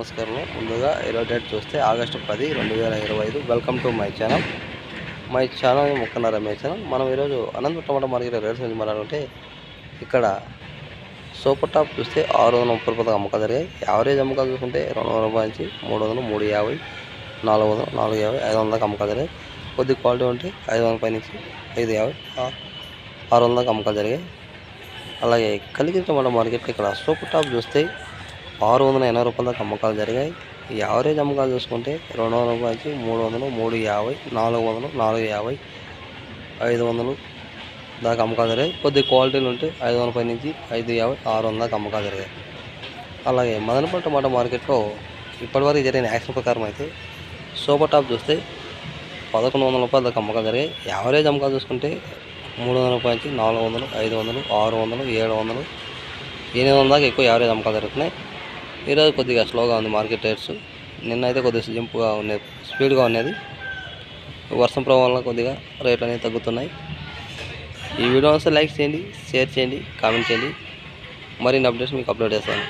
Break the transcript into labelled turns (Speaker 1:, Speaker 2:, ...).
Speaker 1: నమస్కారం ముందుగా ఇరవై డేట్ చూస్తే ఆగస్టు పది రెండు వేల ఇరవై ఐదు. Welcome to my channel. My channel ముక్కన్నర my channel. మనం ఈరోజు అనంత టమాటా మార్కెట్ రేట్స్ గురించి మాట్లాడుకుంటే ఇక్కడ సూపర్ టాప్ చూస్తే ఆరు వందల ముప్పై రూపాయలు అమ్మకాలు జరిగాయి. యావరేజ్ అమ్మకాలు చూసుకుంటే రెండు వందల రూపాయల నుంచి మూడు వందలు మూడు యాభై నాలుగు వందలు నాలుగు యాభై ఐదు వందలకు అమ్మకాలు జరిగాయి. కొద్ది క్వాలిటీ ఉంటే ఐదు వందల పై నుంచి ఐదు యాభై ఆరు వందలకు అమ్మకాలు జరిగాయి. అలాగే కలిగిన టమాటా మార్కెట్లో ఇక్కడ సూపర్ టాప్ చూస్తే ఆరు వందల ఎనభై రూపాయల దాకా అమ్మకాలు జరిగాయి. ఈ యావరేజ్ అమ్మకాలు చూసుకుంటే రెండు వందల రూపాయలకి నుంచి మూడు వందలు మూడు యాభై నాలుగు వందలు నాలుగు యాభై ఐదు వందలు దాకా అమ్మకాలు జరిగాయి. కొద్ది క్వాలిటీలు ఉంటే ఐదు వందల పై నుంచి ఐదు యాభై ఆరు వందల దాకా అమ్మకాలు జరిగాయి. అలాగే మదనపల్లి టమాటా మార్కెట్లో ఇప్పటివరకు జరిగిన యాక్షన్ ప్రకారం అయితే సూపర్ టాప్ చూస్తే పదకొండు వందల రూపాయల దాకా అమ్మకాలు జరిగాయి. యావరేజ్ అమ్మకాలు చూసుకుంటే మూడు వందల రూపాయల నుంచి నాలుగు వందలు ఐదు వందలు ఆరు వందలు ఏడు వందలు ఎనిమిది వందల దాకా ఎక్కువ యావరేజ్ అమ్మకాలు జరుగుతున్నాయి. ఈరోజు కొద్దిగా స్లోగా ఉంది మార్కెట్ రేట్స్. నిన్న అయితే కొద్దిగా జింపుగా ఉండేది స్పీడ్గా ఉన్నది వర్షం ప్రభావం వల్ల కొద్దిగా రేట్లు అనేవి తగ్గుతున్నాయి. ఈ వీడియో వస్తే లైక్ చేయండి షేర్ చేయండి కామెంట్ చేయండి. మరిన్ని అప్డేట్స్ మీకు అప్లోడ్ చేస్తాను.